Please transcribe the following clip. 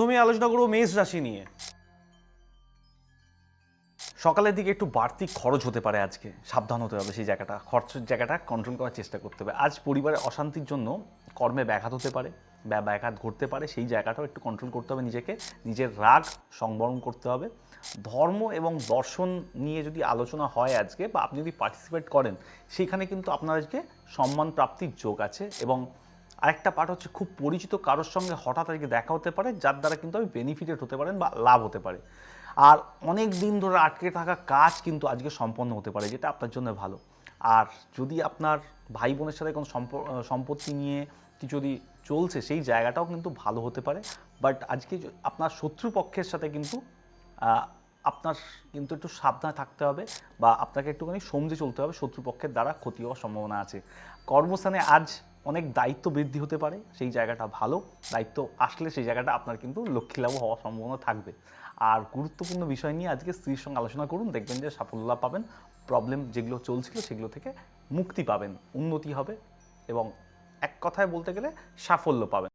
তুমি আলোচনা করব মেষ রাশি নিয়ে। সকালের দিকে একটু বাড়তি খরচ হতে পারে আজকে। সাবধান হতে হবে সেই জায়গাটা। খরচের জায়গাটা কন্ট্রোল করার চেষ্টা করতে হবে। আজ পরিবারে অশান্তির জন্য কর্মে ব্যাঘাত হতে পারে, বা ব্যাঘাত ঘটতে পারে, সেই জায়গাটাও একটু কন্ট্রোল করতে হবে নিজেকে। নিজের রাগ সংবরণ করতে হবে। ধর্ম এবং দর্শন নিয়ে যদি আলোচনা হয় আজকে, বা আপনি যদি পার্টিসিপেট করেন, সেখানে কিন্তু আপনার আজকে সম্মান প্রাপ্তির যোগ আছে এবং আরেকটা পার্ট হচ্ছে খুব পরিচিত কারোর সঙ্গে হঠাৎ আজকে দেখা হতে পারে, যার দ্বারা কিন্তু আপনি বেনিফিটেড হতে পারেন বা লাভ হতে পারে। আর অনেক দিন ধরে আটকে থাকা কাজ কিন্তু আজকে সম্পন্ন হতে পারে, যেটা আপনার জন্য ভালো। আর যদি আপনার ভাই বোনের সাথে কোনো সম্প- সম্পত্তি নিয়ে কিছু যদি চলছে, সেই জায়গাটাও কিন্তু ভালো হতে পারে। বাট আজকে আপনার শত্রুপক্ষের সাথে কিন্তু আপনার কিন্তু একটু সাবধানে থাকতে হবে বা আপনাকে একটুখানি সমঝে চলতে হবে শত্রুপক্ষের দ্বারা ক্ষতি হওয়ার সম্ভাবনা আছে। কর্মস্থানে আজ অনেক দায়িত্ব বৃদ্ধি হতে পারে, সেই জায়গাটা ভালো। দায়িত্ব আসলে সেই জায়গাটা আপনার কিন্তু লক্ষ্মী লাভ হওয়ার সম্ভাবনা থাকবে। আর গুরুত্বপূর্ণ বিষয় নিয়ে আজকে স্ত্রীর সঙ্গে আলোচনা করুন, দেখবেন যে সাফল্য পাবেন প্রবলেম যেগুলো চলছিল সেগুলো থেকে মুক্তি পাবেন, উন্নতি হবে এবং এক কথায় বলতে গেলে সাফল্য পাবেন।